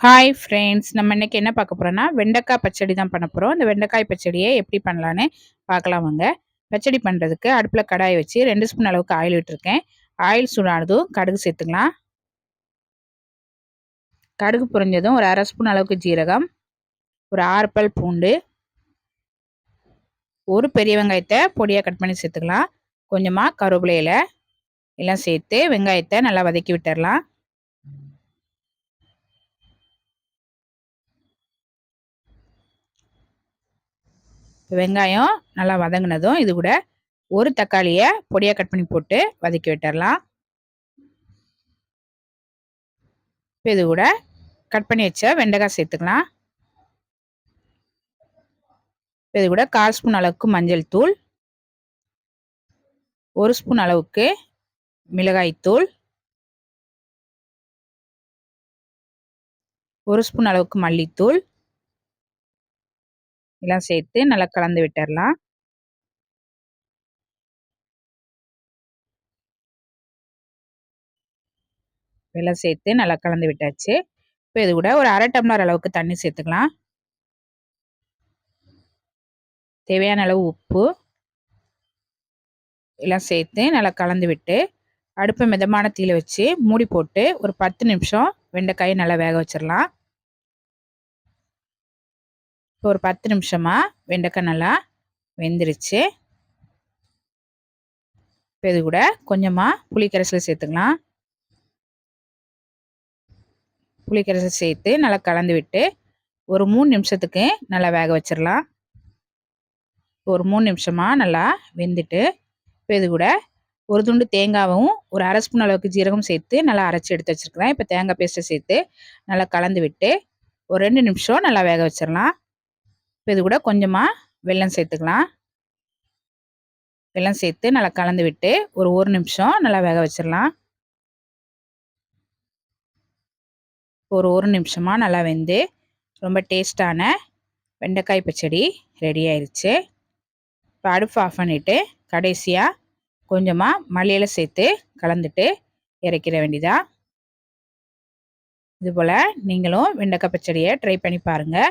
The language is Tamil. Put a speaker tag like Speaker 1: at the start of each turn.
Speaker 1: ஹாய் ஃப்ரெண்ட்ஸ் நம்ம இன்றைக்கி என்ன பார்க்க போகிறோன்னா வெண்டைக்காய் பச்சடி தான் பண்ண போகிறோம் இந்த வெண்டைக்காய் பச்சடியை எப்படி பண்ணலான்னு பார்க்கலாம் வாங்க. பச்சடி பண்ணுறதுக்கு அடுப்பில் கடாயை வச்சு ரெண்டு ஸ்பூன் அளவுக்கு ஆயில் விட்டுருக்கேன். ஆயில் சூடானதும் கடுகு சேர்த்துக்கலாம். கடுகு புரிஞ்சதும் ஒரு அரை ஸ்பூன் அளவுக்கு ஜீரகம் ஒரு ஆறு பல் பூண்டு ஒரு பெரிய வெங்காயத்தை பொடியாக கட் பண்ணி சேர்த்துக்கலாம். கொஞ்சமாக கருவேப்பிலையில் எல்லாம் சேர்த்து வெங்காயத்தை நல்லா வதக்கி விட்டுடலாம் வெங்காயம் நல்லா வதங்கினதும் இது கூட ஒரு தக்காளியை பொடியாக கட் பண்ணி போட்டு வதக்கி விட்டுடலாம் இப்போ இது கூட கட் பண்ணி வச்ச வெண்டைக்காய் சேர்த்துக்கலாம். இது கூட கால் ஸ்பூன் அளவுக்கு மஞ்சள் தூள். ஒரு ஸ்பூன் அளவுக்கு மிளகாய்த்தூள் ஒரு ஸ்பூன் அளவுக்கு மல்லித்தூள். எல்லாம் சேர்த்து நல்லா கலந்து விட்டுடலாம் எல்லாம் சேர்த்து நல்லா கலந்து விட்டாச்சு. இப்போ இது கூட ஒரு அரை டம்ளர் அளவுக்கு தண்ணி சேர்த்துக்கலாம். தேவையான அளவு உப்பு. எல்லாம் சேர்த்து நல்லா கலந்து விட்டு அடுப்பை மிதமான தீயில வச்சு மூடி போட்டு ஒரு பத்து நிமிஷம் வெண்டைக்காயை நல்லா வேக வச்சிடலாம். இப்போ ஒரு பத்து நிமிஷமாக வெண்டைக்காய் நல்லா வெந்துருச்சு. இப்போ இது கூட கொஞ்சமாக புளிக்கரைசல் சேர்த்துக்கலாம். புளிக்கரைசல் சேர்த்து நல்லா கலந்து விட்டு ஒரு மூணு நிமிஷத்துக்கு நல்லா வேக வச்சிடலாம். ஒரு மூணு நிமிஷமாக நல்லா வெந்துட்டு இப்போ இது கூட ஒரு துண்டு தேங்காவும் ஒரு அரை ஸ்பூன் அளவுக்கு ஜீரகம் சேர்த்து நல்லா அரைச்சி எடுத்து வச்சுருக்கிறேன் இப்போ தேங்காய் பேஸ்ட்டை சேர்த்து நல்லா கலந்து விட்டு ஒரு ரெண்டு நிமிஷம் நல்லா வேக வச்சிடலாம். இப்போ இது கூட கொஞ்சமாக வெல்லம் சேர்த்துக்கலாம். வெல்லம் சேர்த்து நல்லா கலந்து விட்டு ஒரு ஒரு நிமிஷம் நல்லா வேக வச்சிடலாம். ஒரு ஒரு நிமிஷமாக நல்லா வெந்து ரொம்ப டேஸ்டான வெண்டைக்காய் பச்சடி ரெடி ஆயிடுச்சு இப்போ அடுப்பு ஆஃப் பண்ணிவிட்டு கடைசியாக கொஞ்சமாக மல்லியில் சேர்த்து கலந்துட்டு இறக்கிற வேண்டியதா. இதுபோல் நீங்களும் வெண்டைக்காய் பச்சடியை ட்ரை பண்ணி பாருங்கள்